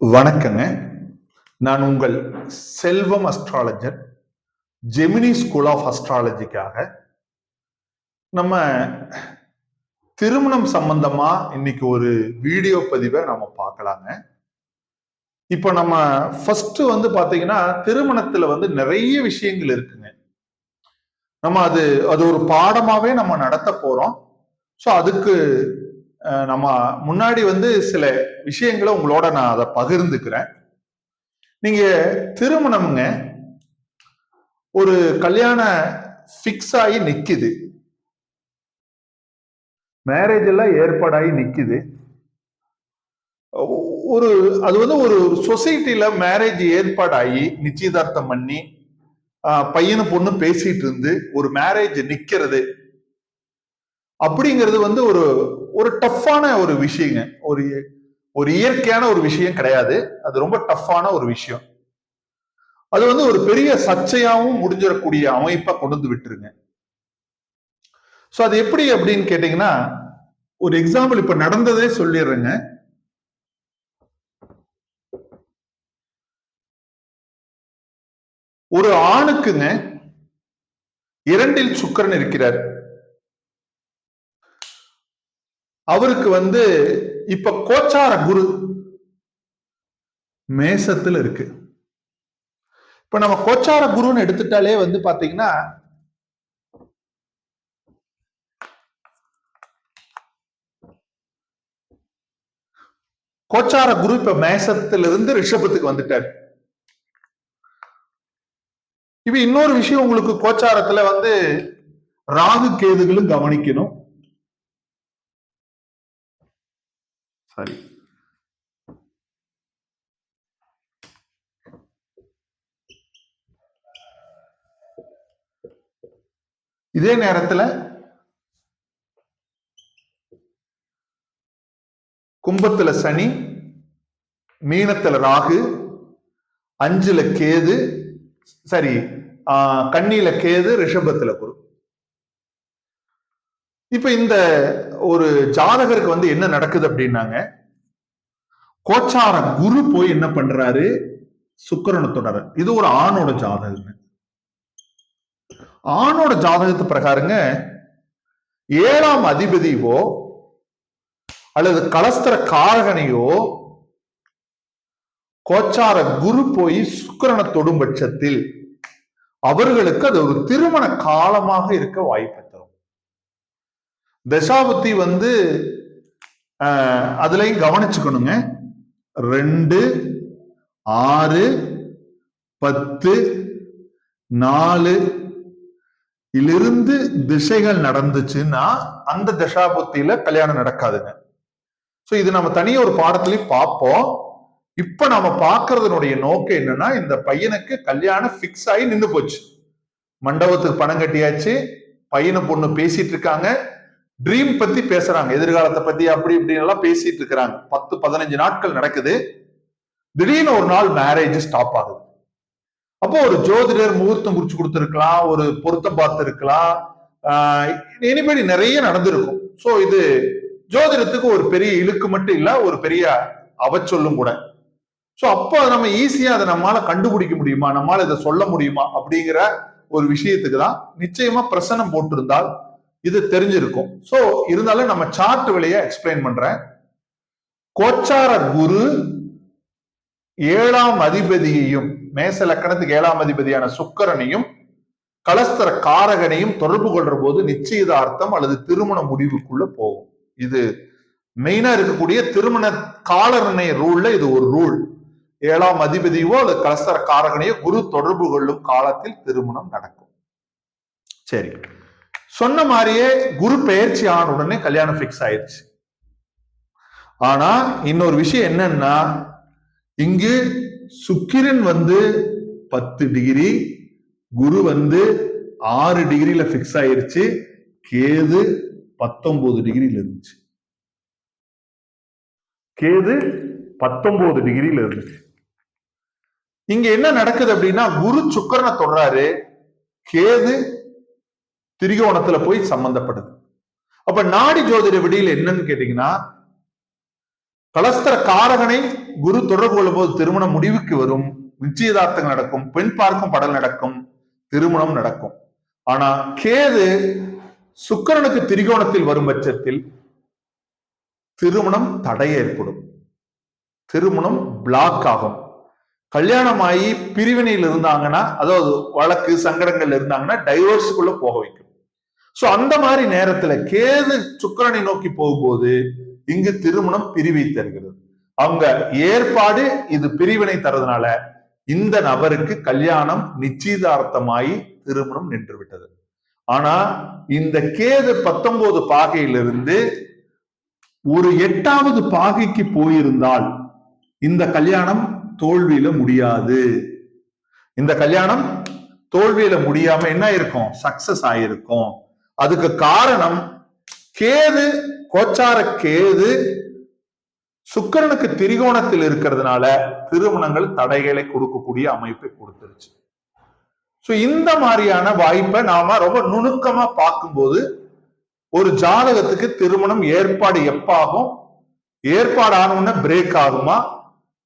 வணக்கங்க. நான் உங்கள் Selvam astrologer Gemini school of அஸ்ட்ராலஜிக்காக நம்ம திருமணம் சம்பந்தமா இன்னைக்கு ஒரு வீடியோ பதிவை நம்ம பார்க்கலாங்க. இப்போ நம்ம ஃபர்ஸ்ட் வந்து பாத்தீங்கன்னா திருமணத்துல வந்து நிறைய விஷயங்கள் இருக்குங்க. நம்ம அது அது ஒரு பாடமாவே நம்ம நடத்த போறோம். ஸோ அதுக்கு நம்ம முன்னாடி வந்து சில விஷயங்களை உங்களோட நான் அதை பகிர்ந்துக்கிறேன். நீங்க திருமணம்ங்க ஒரு கல்யாண ஃபிக்ஸ் ஆகி நிக்குது. மேரேஜ் எல்லாம் ஏற்பாடாகி நிக்குது. ஒரு அது வந்து ஒரு சொசைட்டில மேரேஜ் ஏற்பாடாகி நிச்சயதார்த்தம் பண்ணி பையனு பொண்ணு பேசிட்டு இருந்து ஒரு மேரேஜ் நிக்கிறது. அப்படிங்கிறது வந்து ஒரு ஒரு டஃப்பான ஒரு விஷயங்க. ஒரு ஒரு இயற்கையான ஒரு விஷயம் கிடையாது. அது ரொம்ப டஃப்பான ஒரு விஷயம். அது வந்து ஒரு பெரிய சர்ச்சையாகவும் முடிஞ்சிடக்கூடிய அமைப்பா கொண்டு வந்து விட்டுருங்க. ஸோ அது எப்படி அப்படின்னு கேட்டீங்கன்னா ஒரு எக்ஸாம்பிள் இப்ப நடந்ததே சொல்லிடுறேங்க. ஒரு ஆணுக்குங்க இரண்டில் சுக்கரன் இருக்கிறார். அவருக்கு வந்து இப்ப கோச்சார குரு மேசத்துல இருக்கு. இப்ப நம்ம கோச்சார குருன்னு எடுத்துட்டாலே வந்து பாத்தீங்கன்னா கோச்சார குரு இப்ப மேசத்துல இருந்து ரிஷபத்துக்கு வந்துட்டார். இப்ப இன்னொரு விஷயம் உங்களுக்கு கோச்சாரத்துல வந்து ராகு கேதுகளும் கவனிக்கணும். சரி. இதே நேரத்துல கும்பத்துல சனி மீனத்துல ராகு அஞ்சுல கேது சரி ஆஹ், கேது ரிஷபத்துல குரு. இப்ப இந்த ஒரு ஜாதகருக்கு வந்து என்ன நடக்குது அப்படின்னாங்க? கோச்சார குரு போய் என்ன பண்றாரு? சுக்கரனை தொடர. இது ஒரு ஆணோட ஜாதகம் ஆணோட ஜாதகத்து பிரகாரங்க ஏழாம் அதிபதியோ அல்லது கலஸ்தர காரகனையோ கோச்சார குரு போய் சுக்கரனை தொடும் பட்சத்தில் அவர்களுக்கு அது ஒரு திருமண காலமாக இருக்க வாய்ப்பு தரும். தசாபுத்தி வந்து அதுலையும் அதுலயும் கவனிச்சுக்கணுங்க. ரெண்டு ஆறு பத்து நாலு இலிருந்து திசைகள் நடந்துச்சுன்னா அந்த தசாபுத்தியில கல்யாணம் நடக்காதுங்க. ஸோ இது நம்ம தனியாக ஒரு பாடத்துலயும் பார்ப்போம். இப்ப நாம பார்க்கறதுனுடைய நோக்கம் என்னன்னா இந்த பையனுக்கு கல்யாணம் ஃபிக்ஸ் ஆகி நின்று போச்சு. மண்டபத்துக்கு பணம் கட்டியாச்சு. பையனை பொண்ணு பேசிட்டு இருக்காங்க. ட்ரீம் பத்தி பேசுறாங்க. எதிர்காலத்தை பத்தி அப்படி இப்படின்னு எல்லாம் பேசிட்டு இருக்கிறாங்க. பத்து பதினஞ்சு நாட்கள் நடக்குது. திடீர்னு ஒரு நாள் மேரேஜ் ஸ்டாப் ஆகுது. அப்போ ஒரு ஜோதிடர் முகூர்த்தம் குறிச்சு கொடுத்துருக்கலாம். ஒரு பொருத்தம் பார்த்துருக்கலாம். இனிமேல் நிறைய நடந்திருக்கும். ஸோ இது ஜோதிடத்துக்கு ஒரு பெரிய இழுக்கு மட்டும் இல்லை ஒரு பெரிய அவச்சொல்லும் கூட. ஸோ அப்போ நம்ம ஈஸியாக அதை நம்மளால கண்டுபிடிக்க முடியுமா? நம்மளால இதை சொல்ல முடியுமா? அப்படிங்கிற ஒரு விஷயத்துக்கு தான் நிச்சயமா பிரசனம் போட்டிருந்தால் இது தெரிஞ்சிருக்கும். சோ இருந்தாலும் நம்ம சார்ட் வழியா எக்ஸ்பிளைன் பண்றேன். கோச்சார குரு ஏழாம் அதிபதியையும் மேச லக்கணத்துக்கு ஏழாம் அதிபதியான சுக்கரனையும் கலஸ்தர காரகனையும் தொடர்பு கொள்ற போது நிச்சயதார்த்தம் அல்லது திருமண முடிவுக்குள்ள போகும். இது மெயினா இருக்கக்கூடிய திருமண கால நிர்ணய ரூல்ல இது ஒரு ரூல் ஏழாம் அதிபதியோ அல்லது கலஸ்தர காரகனையோ குரு தொடர்பு கொள்ளும் காலத்தில் திருமணம் நடக்கும். சரி. சொன்ன மாதிரியே குரு பெயர்ச்சி ஆன உடனே கல்யாணம் ஃபிக்ஸ் ஆயிடுச்சு ஆனா இன்னொரு விஷயம் என்னன்னா இங்கு சுக்கிரன் வந்து பத்து டிகிரி குரு வந்து ஆறு டிகிரியில ஃபிக்ஸ் ஆயிருச்சு கேது பத்தொன்பது டிகிரியில இருந்துச்சு. கேது பத்தொன்பது டிகிரியில இருந்துச்சு. இங்க என்ன நடக்குது அப்படின்னா குரு சுக்கரனை தொடராரு கேது திரிகோணத்துல போய் சம்பந்தப்படுது. அப்ப நாடி ஜோதிட விடியில் என்னன்னு கேட்டீங்கன்னா கலஸ்தர காரகனை குரு தொடர்பு கொள்ளும் போது திருமணம் முடிவுக்கு வரும் நிச்சயதார்த்தங்கள் நடக்கும் பெண் பார்க்கும் படல் நடக்கும் திருமணம் நடக்கும். ஆனா கேது சுக்கிரனுக்கு திரிகோணத்தில் வரும் பட்சத்தில் திருமணம் தடை ஏற்படும். திருமணம் பிளாக் ஆகும். கல்யாணமாகி பிரிவினையில் இருந்தாங்கன்னா அதாவது வழக்கு சங்கடங்கள் இருந்தாங்கன்னா டைவர்ஸுக்குள்ள போக வைக்கும். சோ அந்த மாதிரி நேரத்துல கேது சுக்கிரனை நோக்கி போகும்போது இங்கு திருமணம் பிரிவை தருகிறது. அவங்க ஏற்பாடு இது பிரிவினை தரதுனால இந்த நபருக்கு கல்யாணம் நிச்சயதார்த்தமாயி திருமணம் நின்று விட்டது ஆனா இந்த கேது பத்தொன்பது பாகையிலிருந்து ஒரு எட்டாவது பாகைக்கு போயிருந்தால் இந்த கல்யாணம் தோல்வியில முடியாது. இந்த கல்யாணம் தோல்வியில முடியாம என்ன இருக்கும் சக்சஸ் ஆயிருக்கும். அதுக்கு காரணம் கேது கோச்சார கேது சுக்கிரனுக்கு திரிகோணத்தில் இருக்கிறதுனால திருமணங்கள் தடைகளை கொடுக்கக்கூடிய அமைப்பை கொடுத்துருச்சு. ஸோ இந்த மாதிரியான வாய்ப்பை நாம ரொம்ப நுணுக்கமா பார்க்கும்போது ஒரு ஜாதகத்துக்கு திருமணம் ஏற்பாடு எப்பாகும்? ஏற்பாடு ஆனவுடனே பிரேக் ஆகுமா?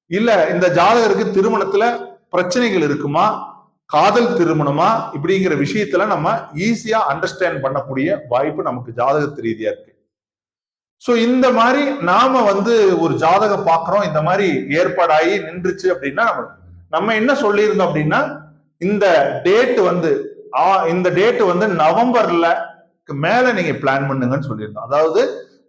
இல்ல இந்த ஜாதகருக்கு திருமணத்துல பிரச்சனைகள் இருக்குமா? காதல் திருமணமா இப்படிங்கிற விஷயத்துல நம்ம ஈஸியா அண்டர்ஸ்டாண்ட் பண்ணக்கூடிய வாய்ப்பு நமக்கு ஜாதகத்து ரீதியா இருக்கு. ஸோ இந்த மாதிரி நாம வந்து ஒரு ஜாதகம் பார்க்குறோம் இந்த மாதிரி ஏற்பாடாகி நின்றுச்சு அப்படின்னா நம்ம நம்ம என்ன சொல்லியிருந்தோம் அப்படின்னா இந்த டேட் வந்து ஆ, இந்த டேட் வந்து நவம்பர்ல மேல நீங்க பிளான் பண்ணுங்கன்னு சொல்லியிருந்தோம். அதாவது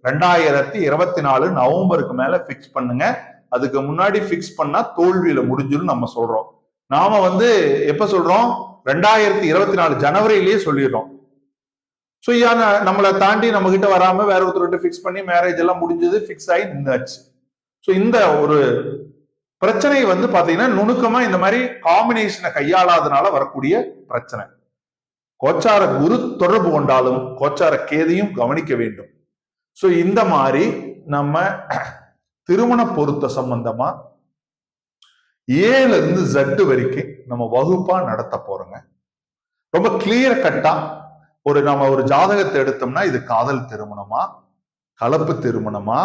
ரெண்டாயிரத்தி இருபத்தி நாலு நவம்பருக்கு மேல ஃபிக்ஸ் பண்ணுங்க. அதுக்கு முன்னாடி ஃபிக்ஸ் பண்ணா தோல்வியில முடிஞ்சிடும் நம்ம சொல்றோம். நாம வந்து எப்ப சொல்றோம்? ரெண்டாயிரத்தி இருபத்தி நாலு ஜனவரியிலேயே சொல்லிடுறோம். ஸோ ஏன்னா நம்மளை தாண்டி நம்ம கிட்ட வராம வேற ஒருத்தர்கிட்ட ஃபிக்ஸ் பண்ணி மேரேஜ் எல்லாம் முடிஞ்சது ஃபிக்ஸ் ஆகி நின்றாச்சு ஸோ இந்த ஒரு பிரச்சனை வந்து பாத்தீங்கன்னா நுணுக்கமா இந்த மாதிரி காம்பினேஷனை கையாளாதனால வரக்கூடிய பிரச்சனை. கோச்சார குரு தொடர்பு கொண்டாலும் கோச்சார கேதையும் கவனிக்க வேண்டும். ஸோ இந்த மாதிரி நம்ம திருமண பொருத்த சம்பந்தமா ஏல இருந்து ஜட்டு வரைக்கும் நம்ம வகுப்பா நடத்த போறோங்க. ரொம்ப கிளியர் கட்டா ஒரு நம்ம ஒரு ஜாதகத்தை எடுத்தோம்னா இது காதல் திருமணமா? கலப்பு திருமணமா?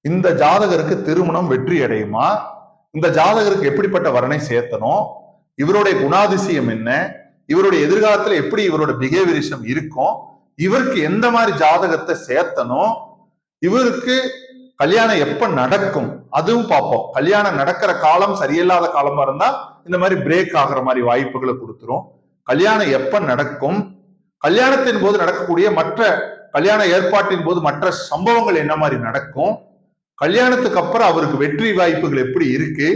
இந்த ஜாதகருக்கு திருமணம் வெற்றி அடையுமா? இந்த ஜாதகருக்கு எப்படிப்பட்ட வரனை சேர்த்தணும்? இவருடைய குணாதிசயம் என்ன? இவருடைய எதிர்காலத்துல எப்படி இவரோட பிஹேவியரிசம் இருக்கும்? இவருக்கு எந்த மாதிரி ஜாதகத்தை சேர்த்தணும்? இவருக்கு கல்யாணம் எப்ப நடக்கும் அதுவும் பார்ப்போம். கல்யாணம் நடக்கிற காலம் சரியில்லாத காலமா இருந்தா இந்த மாதிரி பிரேக் ஆகுற மாதிரி வாய்ப்புகளை கொடுத்துரும். கல்யாணம் எப்ப நடக்கும்? கல்யாணத்தின் போது நடக்கக்கூடிய மற்ற கல்யாண ஏற்பாட்டின் போது மற்ற சம்பவங்கள் என்ன மாதிரி நடக்கும்? கல்யாணத்துக்கு அப்புறம் அவருக்கு வெற்றி வாய்ப்புகள் எப்படி இருக்கு?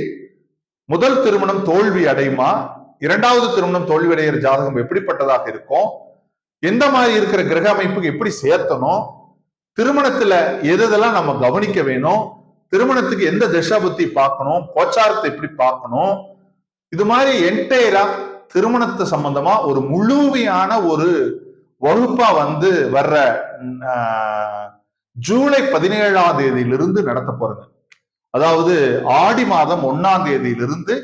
முதல் திருமணம் தோல்வி அடையுமா? இரண்டாவது திருமணம் தோல்வி அடைகிற ஜாதகம் எப்படிப்பட்டதாக இருக்கும்? எந்த மாதிரி இருக்கிற கிரக அமைப்புக்கு எப்படி சேர்த்தணும்? திருமணத்துல எதெல்லாம் நம்ம கவனிக்க வேணும்? திருமணத்துக்கு எந்த திசாபுத்தி பார்க்கணும்? கோச்சாரத்தை எப்படி பார்க்கணும்? இது மாதிரி என்டையரா திருமணத்தை சம்பந்தமா ஒரு முழுமையான ஒரு வகுப்பா வந்து வர்ற ஜூலை பதினேழாம் தேதியிலிருந்து நடத்த போறது அதாவது ஆடி மாதம் ஒன்னாம் தேதியிலிருந்து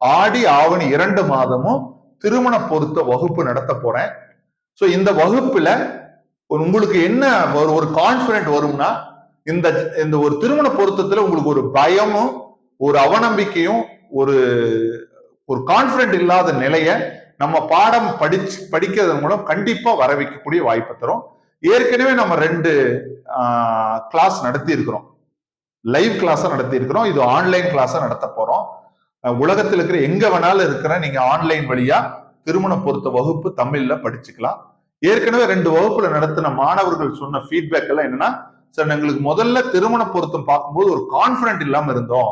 ஆடி ஆவணி இரண்டு மாதமும் திருமண பொருத்த வகுப்பு நடத்த போறேன். ஸோ இந்த வகுப்புல ஒரு- உங்களுக்கு என்ன ஒரு ஒரு கான்பிடன்ட் வரும்னா இந்த இந்த ஒரு திருமண பொருத்தத்துல உங்களுக்கு ஒரு பயமும் ஒரு அவநம்பிக்கையும் ஒரு ஒரு கான்பிடன்ட் இல்லாத நிலைய நம்ம பாடம் படிச்சு படிக்கிறதன் மூலம் கண்டிப்பா வர வைக்கக்கூடிய வாய்ப்பு தரும். ஏற்கனவே நம்ம ரெண்டு கிளாஸ் நடத்தி இருக்கிறோம் லைவ் கிளாஸா நடத்தி இருக்கிறோம் இது ஆன்லைன் கிளாஸா நடத்த போறோம். உலகத்தில் இருக்கிற எங்க வேணாலும் இருக்கிற நீங்க ஆன்லைன் வழியா திருமண பொருத்த வகுப்பு தமிழ்ல படிச்சுக்கலாம். ஏற்கனவே ரெண்டு வகுப்புல நடத்தின மாணவர்கள் சொன்ன ஃபீட்பேக் எல்லாம் என்னன்னா சார் எங்களுக்கு முதல்ல திருமண பொருத்தம் பார்க்கும்போது ஒரு கான்பிடன்ட் இல்லாம இருந்தோம்.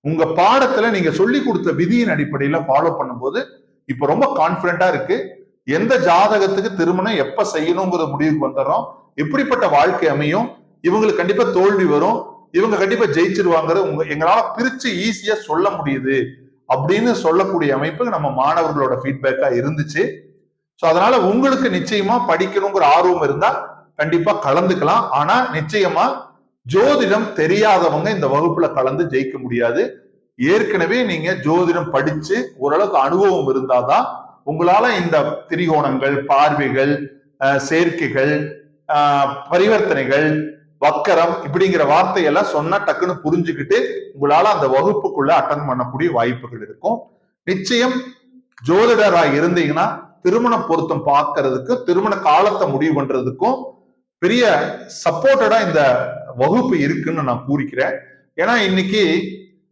உங்க பாடத்துல நீங்க சொல்லி கொடுத்த விதியின் அடிப்படையில ஃபாலோ பண்ணும்போது இப்ப ரொம்ப கான்பிடண்டா இருக்கு. எந்த ஜாதகத்துக்கு திருமணம் எப்ப செய்யணுங்கிற முடிவுக்கு வந்துடுறோம். எப்படிப்பட்ட வாழ்க்கை அமையும்? இவங்களுக்கு கண்டிப்பா தோல்வி வரும். இவங்க கண்டிப்பா ஜெயிச்சிருவாங்கிறது உங்க எங்களால பிரிச்சு ஈஸியா சொல்ல முடியுது. அப்படின்னு சொல்லக்கூடிய அமைப்பு நம்ம மாணவர்களோட ஃபீட்பேக்கா இருந்துச்சு. ஸோ அதனால உங்களுக்கு நிச்சயமா படிக்கணுங்கிற ஆர்வம் இருந்தா கண்டிப்பா கலந்துக்கலாம். ஆனா நிச்சயமா ஜோதிடம் தெரியாதவங்க இந்த வகுப்புல கலந்து ஜெயிக்க முடியாது. ஏற்கனவே நீங்க ஜோதிடம் படிச்சு ஓரளவுக்கு அனுபவம் இருந்தாதான் உங்களால இந்த திரிகோணங்கள் பார்வைகள் சேர்க்கைகள் பரிவர்த்தனைகள் வக்கரம் இப்படிங்கிற வார்த்தையெல்லாம் சொன்னா டக்குன்னு புரிஞ்சுக்கிட்டு உங்களால அந்த வகுப்புக்குள்ள அட்டன் பண்ணக்கூடிய வாய்ப்புகள் இருக்கும். நிச்சயம் ஜோதிடராக இருந்தீங்கன்னா திருமண பொருத்தம் பார்க்கறதுக்கு திருமண காலத்தை முடிவு பண்றதுக்கும் பெரிய சப்போர்ட்டடா இந்த வகுப்பு இருக்குன்னு நான் கூறிக்கிறேன். ஏன்னா இன்னைக்கு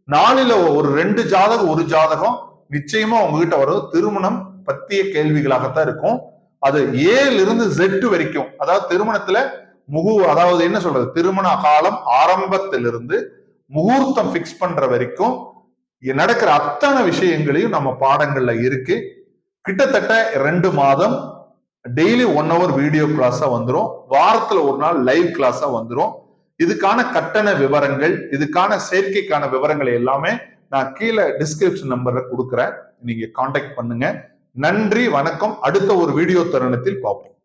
நாளில ஒரு ரெண்டு ஜாதகம் ஒரு ஜாதகம் நிச்சயமா உங்ககிட்ட வரும் திருமணம் பத்திய கேள்விகளாகத்தான் இருக்கும். அது ஏல இருந்து ஜெட்டு வரைக்கும் அதாவது திருமணத்துல முகு அதாவது என்ன சொல்றது? திருமண காலம் ஆரம்பத்திலிருந்து முகூர்த்தம் பிக்ஸ் பண்ற வரைக்கும் நடக்கிற அத்தனை விஷயங்களையும் நம்ம பாடங்கள்ல இருக்கு. கிட்டத்தட்ட ரெண்டு மாதம் டெய்லி ஒன் ஹவர் வீடியோ கிளாஸா வந்துடும் வாரத்துல ஒரு நாள் லைவ் கிளாஸா வந்துடும் இதுக்கான கட்டண விவரங்கள் இதுக்கான சேர்க்கைக்கான விவரங்கள் எல்லாமே நான் கீழே டிஸ்கிரிப்ஷன் நம்பர்ல கொடுக்குறேன். நீங்க காண்டாக்ட் பண்ணுங்க. நன்றி வணக்கம். அடுத்த ஒரு வீடியோ தருணத்தில் பார்ப்போம்.